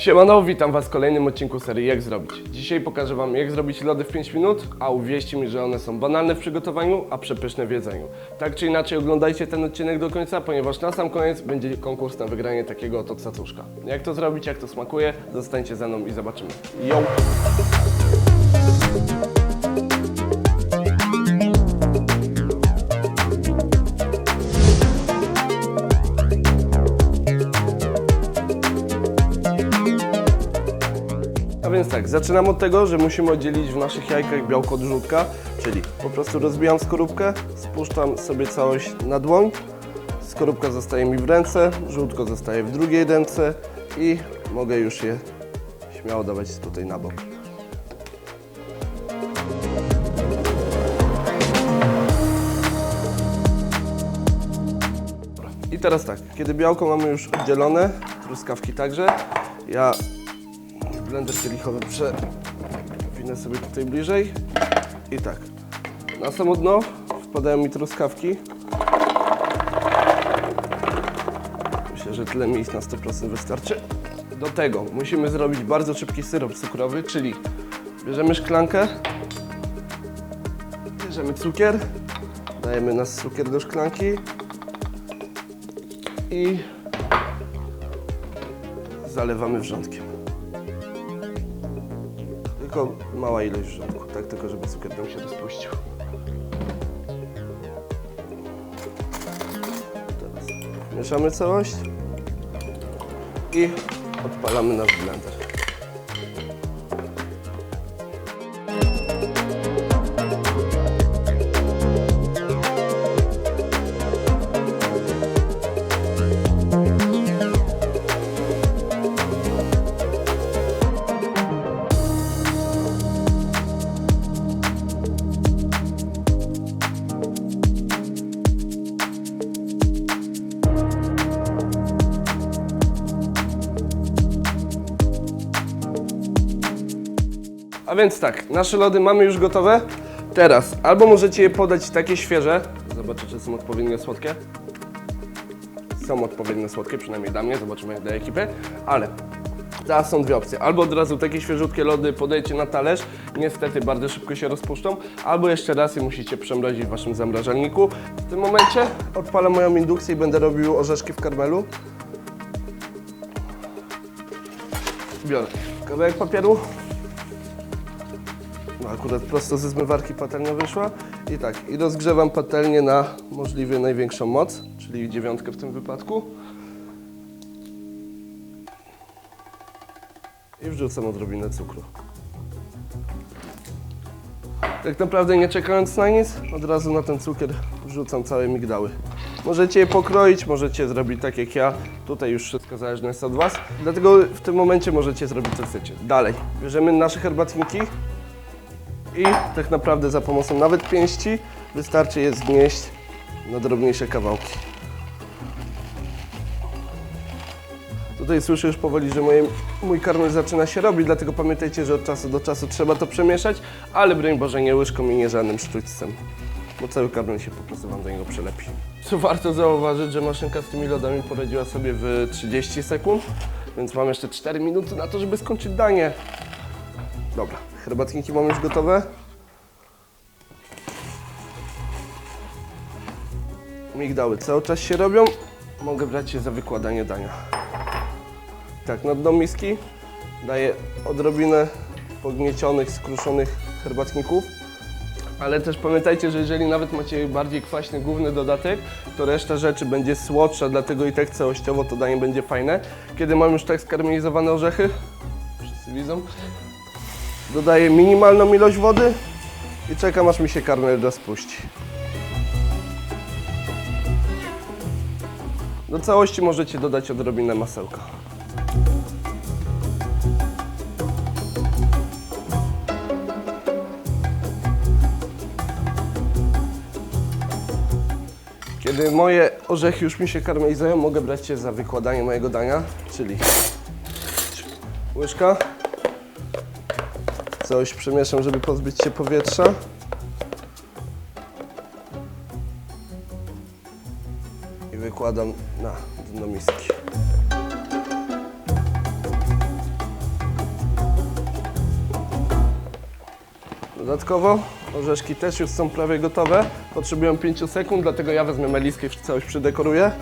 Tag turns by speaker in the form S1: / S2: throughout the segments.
S1: Siemano, witam Was w kolejnym odcinku serii Jak zrobić. Dzisiaj pokażę Wam jak zrobić lody w 5 minut, a uwierzcie mi, że one są banalne w przygotowaniu, a przepyszne w jedzeniu. Tak czy inaczej oglądajcie ten odcinek do końca, ponieważ na sam koniec będzie konkurs na wygranie takiego oto cacuszka. Jak to zrobić, jak to smakuje, zostańcie ze mną i zobaczymy. Yo! Więc tak, zaczynam od tego, że musimy oddzielić w naszych jajkach białko od żółtka, czyli po prostu rozbijam skorupkę, spuszczam sobie całość na dłoń, skorupka zostaje mi w ręce, żółtko zostaje w drugiej ręce i mogę już je śmiało dawać tutaj na bok. I teraz tak, kiedy białko mamy już oddzielone, truskawki także, ja blender kielichowy przewinę sobie tutaj bliżej i tak. Na samo dno wpadają mi truskawki. Myślę, że tyle miejsc na 100% wystarczy. Do tego musimy zrobić bardzo szybki syrop cukrowy, czyli bierzemy szklankę, bierzemy cukier, dajemy nas cukier do szklanki i zalewamy wrzątkiem. Tylko mała ilość wrzątku, tak tylko żeby cukier nam się rozpuścił. Teraz mieszamy całość i odpalamy nasz blender. A więc tak, nasze lody mamy już gotowe. Teraz albo możecie je podać takie świeże. Zobaczę, czy są odpowiednio słodkie. Są odpowiednio słodkie, przynajmniej dla mnie. Zobaczymy jak dla ekipy. Ale teraz są dwie opcje. Albo od razu takie świeżutkie lody podajecie na talerz. Niestety bardzo szybko się rozpuszczą. Albo jeszcze raz je musicie przemrozić w waszym zamrażalniku. W tym momencie odpalę moją indukcję i będę robił orzeszki w karmelu. Biorę kawałek papieru. No akurat prosto ze zmywarki patelnia wyszła. I tak, i rozgrzewam patelnię na możliwie największą moc, czyli dziewiątkę w tym wypadku. I wrzucam odrobinę cukru. Tak naprawdę nie czekając na nic, od razu na ten cukier wrzucam całe migdały. Możecie je pokroić, możecie zrobić tak jak ja. Tutaj już wszystko zależne jest od Was. Dlatego w tym momencie możecie zrobić co chcecie. Dalej, bierzemy nasze herbatniki i tak naprawdę za pomocą nawet pięści wystarczy je zgnieść na drobniejsze kawałki. Tutaj słyszę już powoli, że moje, mój karmel zaczyna się robić, dlatego pamiętajcie, że od czasu do czasu trzeba to przemieszać, ale broń Boże nie łyżką i nie żadnym sztućcem, bo cały karmel się po prostu Wam do niego przelepi. Co warto zauważyć, że maszynka z tymi lodami poradziła sobie w 30 sekund, więc mam jeszcze 4 minuty na to, żeby skończyć danie. Dobra, herbatniki mam już gotowe. Migdały cały czas się robią. Mogę brać je za wykładanie dania. Tak, na dno miski daję odrobinę pogniecionych, skruszonych herbatników. Ale też pamiętajcie, że jeżeli nawet macie bardziej kwaśny główny dodatek, to reszta rzeczy będzie słodsza, dlatego i tak całościowo to danie będzie fajne. Kiedy mam już tak skarmelizowane orzechy, wszyscy widzą, Dodaję minimalną ilość wody i czekam aż mi się karmel rozpuści. Do całości możecie dodać odrobinę masełka. Kiedy moje orzechy już mi się karmelizują, mogę brać się za wykładanie mojego dania, czyli łyżka, Coś przemieszam, żeby pozbyć się powietrza. I wykładam na dno miski. Dodatkowo orzeszki też już są prawie gotowe. Potrzebują 5 sekund, dlatego ja wezmę meliskę i całość przydekoruję.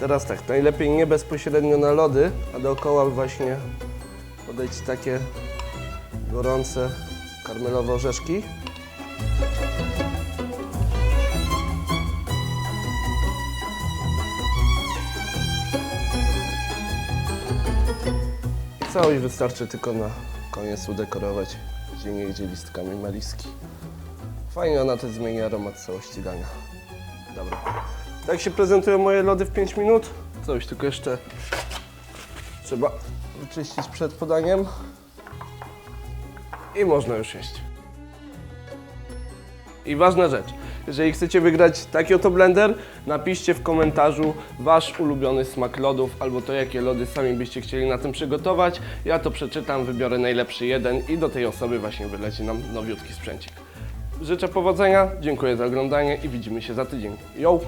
S1: Teraz tak, najlepiej nie bezpośrednio na lody, a dookoła właśnie podejść takie gorące karmelowe orzeszki. Całość wystarczy tylko na koniec udekorować gdzie nie gdzie listkami meliski. Fajnie ona też zmieni aromat całości dania. Dobra. Tak się prezentują moje lody w 5 minut. Coś tylko jeszcze trzeba wyczyścić przed podaniem. I można już jeść. I ważna rzecz, jeżeli chcecie wygrać taki oto blender, napiszcie w komentarzu wasz ulubiony smak lodów albo to jakie lody sami byście chcieli na tym przygotować. Ja to przeczytam, wybiorę najlepszy jeden i do tej osoby właśnie wyleci nam nowiutki sprzęcik. Życzę powodzenia, dziękuję za oglądanie i widzimy się za tydzień. Yo!